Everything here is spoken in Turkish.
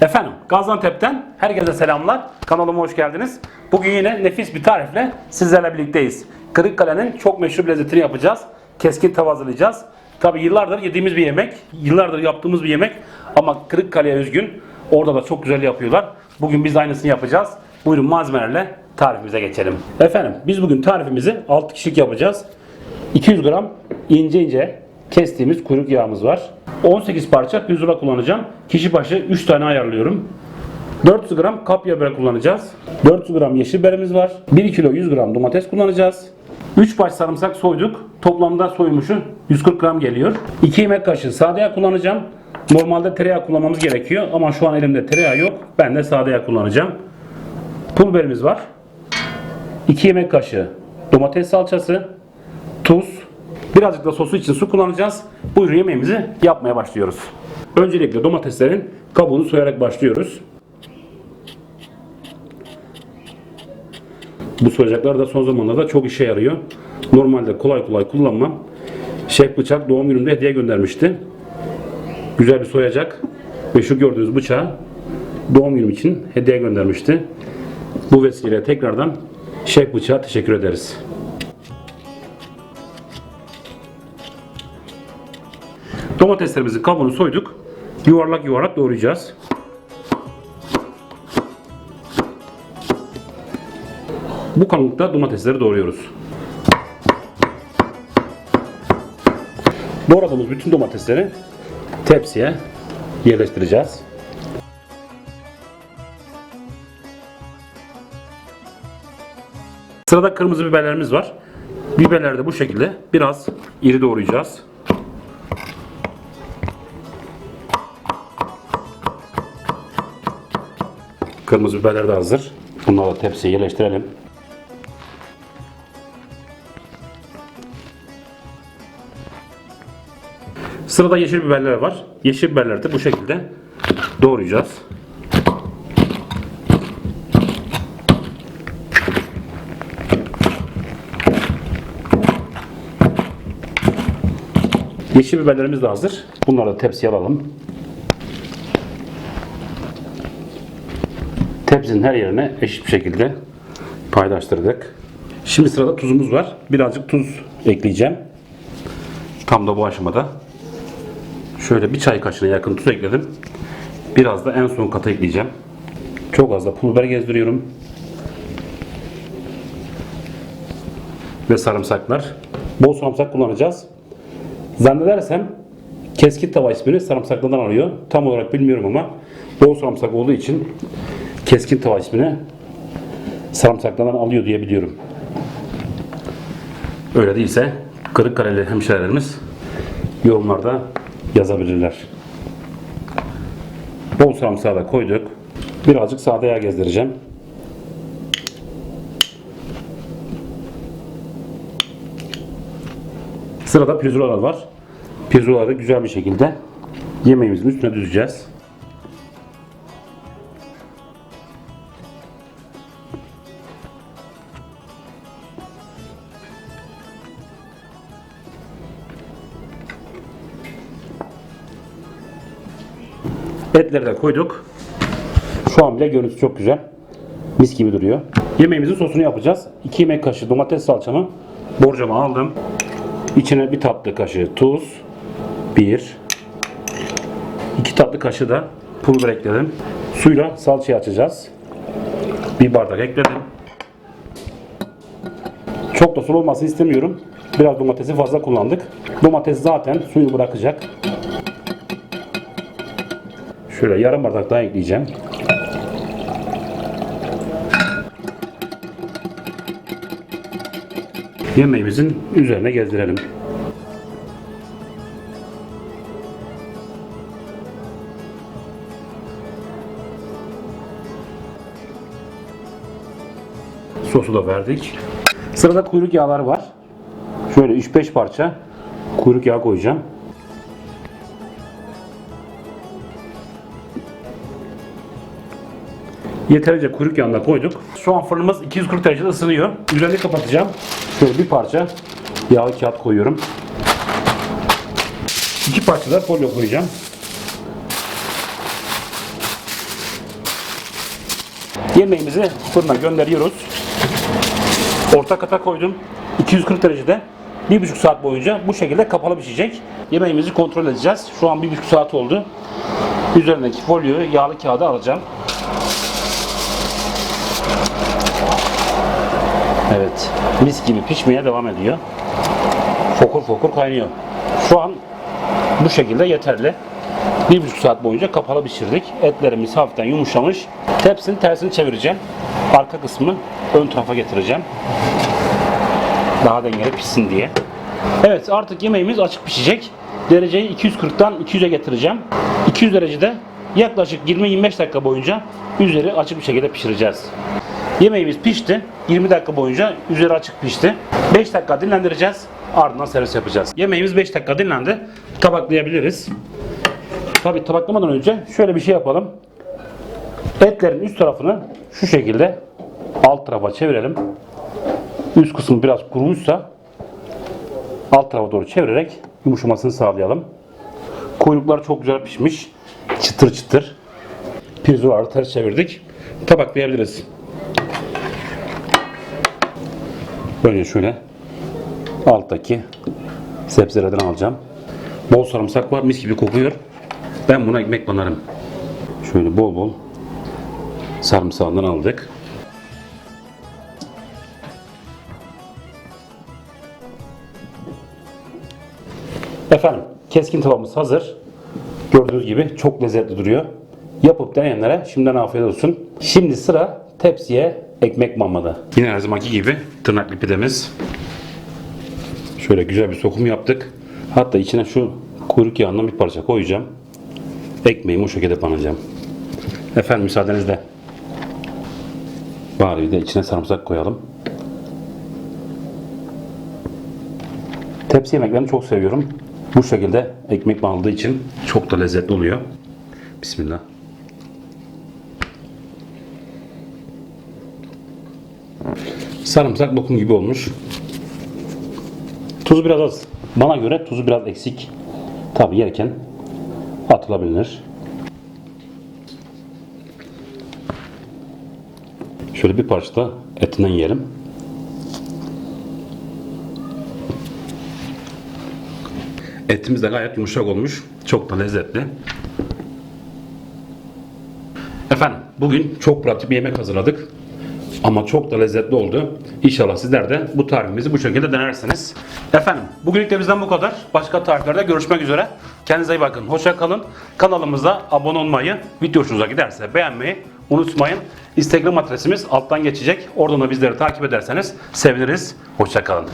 Efendim Gaziantep'ten herkese selamlar. Kanalıma hoş geldiniz. Bugün yine nefis bir tarifle sizlerle birlikteyiz. Kırıkkale'nin çok meşhur bir lezzetini yapacağız. Keskin tava hazırlayacağız. Tabi yıllardır yediğimiz bir yemek, yıllardır yaptığımız bir yemek ama Kırıkkale'ye özgün. Orada da çok güzel yapıyorlar. Bugün biz aynısını yapacağız. Buyurun malzemelerle tarifimize geçelim. Efendim biz bugün tarifimizi 6 kişilik yapacağız. 200 gram ince ince kestiğimiz kuyruk yağımız var. 18 parça pirzola kullanacağım. Kişi başı 3 tane ayarlıyorum. 400 gram kapya biber kullanacağız. 400 gram yeşil biberimiz var. 1 kilo 100 gram domates kullanacağız. 3 baş sarımsak soyduk. Toplamda soymuşu 140 gram geliyor. 2 yemek kaşığı sade yağ kullanacağım. Normalde tereyağı kullanmamız gerekiyor ama şu an elimde tereyağı yok. Ben de sade yağ kullanacağım. Pul biberimiz var. 2 yemek kaşığı domates salçası, birazcık da sosu için su kullanacağız. Buyurun yemeğimizi yapmaya başlıyoruz. Öncelikle domateslerin kabuğunu soyarak başlıyoruz. Bu soyacaklar da son zamanlarda çok işe yarıyor. Normalde kolay kolay kullanmam. Şef Bıçak doğum günümde hediye göndermişti. Güzel bir soyacak ve şu gördüğünüz bıçağı doğum günüm için hediye göndermişti. Bu vesileyle tekrardan Şef Bıçak'a teşekkür ederiz. Domateslerimizin kabuğunu soyduk. Yuvarlak yuvarlak doğrayacağız. Bu kalınlıkta domatesleri doğruyoruz. Doğradığımız bütün domatesleri tepsiye yerleştireceğiz. Sırada kırmızı biberlerimiz var. Biberleri de bu şekilde biraz iri doğrayacağız. Kırmızı biberler de hazır. Bunları tepsiye yerleştirelim. Sırada yeşil biberler var. Yeşil biberleri de bu şekilde doğrayacağız. Yeşil biberlerimiz de hazır. Bunları da tepsiye alalım. Tepsinin her yerine eşit bir şekilde paylaştırdık. Şimdi sırada tuzumuz var. Birazcık tuz ekleyeceğim. Tam da bu aşamada. Şöyle bir çay kaşığına yakın tuz ekledim. Biraz da en son katı ekleyeceğim. Çok az da pul biber gezdiriyorum. Ve sarımsaklar. Bol sarımsak kullanacağız. Zannedersem keskin tava ismini sarımsaklardan alıyor. Tam olarak bilmiyorum ama bol sarımsak olduğu için keskin tava ismini sarımsaklardan alıyor diye biliyorum. Öyle değilse Kırıkkaleli hemşehrilerimiz yorumlarda yazabilirler. Bol sarımsağı da koyduk. Birazcık sade yağ gezdireceğim. Sırada pirzolalar var. Pirzolaları güzel bir şekilde yemeğimizin üstüne düzeceğiz. Etleri de koyduk. Şu an bile görüntüsü çok güzel. Mis gibi duruyor. Yemeğimizin sosunu yapacağız. 2 yemek kaşığı domates salçamı borcama aldım. İçine bir tatlı kaşığı tuz. 1 2 tatlı kaşığı da pul biber ekledim. Suyla salçayı açacağız. Bir bardak ekledim. Çok da sulu olmasını istemiyorum. Biraz domatesi fazla kullandık. Domates zaten suyu bırakacak. Şöyle yarım bardak daha ekleyeceğim. Yemeğimizin üzerine gezdirelim. Sosu da verdik. Sırada kuyruk yağları var. Şöyle 3-5 parça kuyruk yağı koyacağım. Yeterince kuyruk yağını da koyduk. Şu an fırınımız 240 derecede ısınıyor. Üzerini kapatacağım. Şöyle bir parça yağlı kağıt koyuyorum. İki parça da folyo koyacağım. Yemeğimizi fırına gönderiyoruz. Orta kata koydum. 240 derecede 1,5 saat boyunca bu şekilde kapalı pişecek. Yemeğimizi kontrol edeceğiz. Şu an 1,5 saat oldu. Üzerindeki folyoyu yağlı kağıda alacağım. Evet. Mis gibi pişmeye devam ediyor. Fokur fokur kaynıyor. Şu an bu şekilde yeterli. Bir buçuk saat boyunca kapalı pişirdik. Etlerimiz hafiften yumuşamış. Tepsinin tersini çevireceğim. Arka kısmı ön tarafa getireceğim. Daha dengeli pişsin diye. Evet artık yemeğimiz açık pişecek. Dereceyi 240'tan 200'e getireceğim. 200 derecede yaklaşık 20-25 dakika boyunca üzeri açık bir şekilde pişireceğiz. Yemeğimiz pişti. 20 dakika boyunca üzeri açık pişti. 5 dakika dinlendireceğiz. Ardından servis yapacağız. Yemeğimiz 5 dakika dinlendi. Tabaklayabiliriz. Tabii tabaklamadan önce şöyle bir şey yapalım. Etlerin üst tarafını şu şekilde alt tarafa çevirelim. Üst kısmı biraz kurumuşsa alt tarafa doğru çevirerek yumuşamasını sağlayalım. Kuyruklar çok güzel pişmiş. Çıtır çıtır. Pirzoları ters çevirdik. Tabaklayabiliriz. Önce şöyle alttaki sebzelerden alacağım. Bol sarımsak var. Mis gibi kokuyor. Ben buna ekmek banarım. Şöyle bol bol sarımsağından aldık. Efendim keskin tavamız hazır. Gördüğünüz gibi çok lezzetli duruyor. Yapıp deneyenlere şimdiden afiyet olsun. Şimdi sıra tepsiye ekmek mamada. Yine her zamanki gibi tırnaklı pidemiz. Şöyle güzel bir sokum yaptık. Hatta içine şu kuyruk yağından bir parça koyacağım. Ekmeğimi o şekilde banacağım. Efendim müsaadenizle. Bari bir de içine sarımsak koyalım. Tepsi yemeklerini çok seviyorum. Bu şekilde ekmek banıldığı için çok da lezzetli oluyor. Bismillah. Sarımsak lokum gibi olmuş. Tuzu biraz az. Bana göre tuzu biraz eksik. Tabi yerken atılabilir. Şöyle bir parça da etinden yiyelim. Etimiz de gayet yumuşak olmuş. Çok da lezzetli. Efendim bugün çok pratik bir yemek hazırladık. Ama çok da lezzetli oldu. İnşallah sizler de bu tarifimizi bu şekilde denersiniz. Efendim bugünlük de bizden bu kadar. Başka tariflerde görüşmek üzere. Kendinize iyi bakın. Hoşça kalın. Kanalımıza abone olmayı, video hoşunuza giderse beğenmeyi unutmayın. Instagram adresimiz alttan geçecek. Oradan da bizleri takip ederseniz seviniriz. Hoşça kalın.